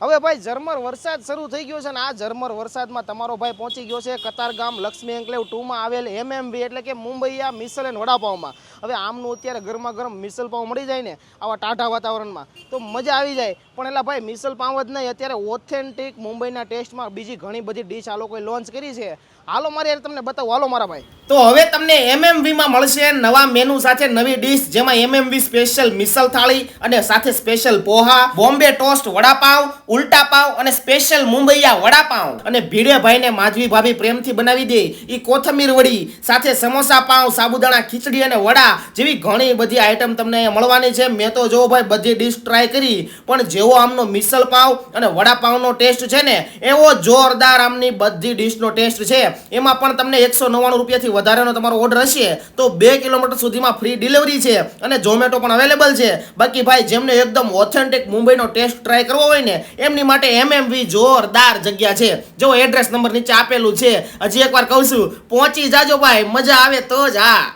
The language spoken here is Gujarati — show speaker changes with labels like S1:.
S1: હવે ભાઈ ઝરમર વરસાદ શરૂ થઈ ગયો છે અને આ ઝરમર વરસાદમાં તમારો ભાઈ પહોંચી ગયો છે કતારગામ લક્ષ્મી એન્કલેવ ટુમાં આવેલ એમએમવી એટલે કે મુંબઈયા મિસલ એન્ડ વડાપાવમાં. હવે આમનું અત્યારે ગરમા ગરમ મિસલ પાવ મળી જાય ને આવા ટાઢા વાતાવરણમાં, તો મજા આવી જાય. પણ એલા ભાઈ, મિસલ પાવ જ નહીં, અત્યારે ઓથેન્ટિક મુંબઈના ટેસ્ટમાં બીજી ઘણી બધી ડીશ આ લોકોએ લોન્ચ કરી છે. હાલો મારે યાર તમને બતાવો, હાલો મારા ભાઈ. તો હવે તમને એમએમબીમાં મળશે નવા મેનુ સાથે નવી ડીશ જેમાં એમએમવી સ્પેશિયલ મિસલ થાળી અને સાથે સ્પેશિયલ પોહા, બોમ્બે ટોસ્ટ વડાપાવ ઉલ્ટા પાવ અને સ્પેશિયલ મુંબઈયા વડાપાવ અને ભીડે ભાઈને માધવી ભાભી પ્રેમથી બનાવી દે. એ કોથમીર વડી, સાથે સમોસા પાવ સાબુદાણા, ખીચડી અને વડા જેવી ઘણી બધી આઈટમ તમને મળવાની છે. મેં તો જો ભાઈ, બધી ડીશ ટ્રાય કરી. પણ જેવો આમનો મિસલ પાવ અને વડાપાવનો ટેસ્ટ છે ને, એવો જોરદાર આમની બધી ડીશનો ટેસ્ટ છે. એમાં પણ તમને એકસો નવ્વાણું રૂપિયાથી વધારેનો તમારો ઓર્ડર હશે. તો બે કિલોમીટર સુધીમાં ફ્રી ડિલિવરી છે અને ઝોમેટો પણ અવેલેબલ છે. બાકી ભાઈ, જેમને એકદમ ઓથેન્ટિક મુંબઈનો ટેસ્ટ ટ્રાય કરવો હોય ને એમની માટે એમએમવી જોરદાર જગ્યા છે. જો એડ્રેસ નંબર નીચે આપેલું છે, હજી એકવાર કહું છું, પહોંચી જાજો ભાઈ, મજા આવે તો જ હા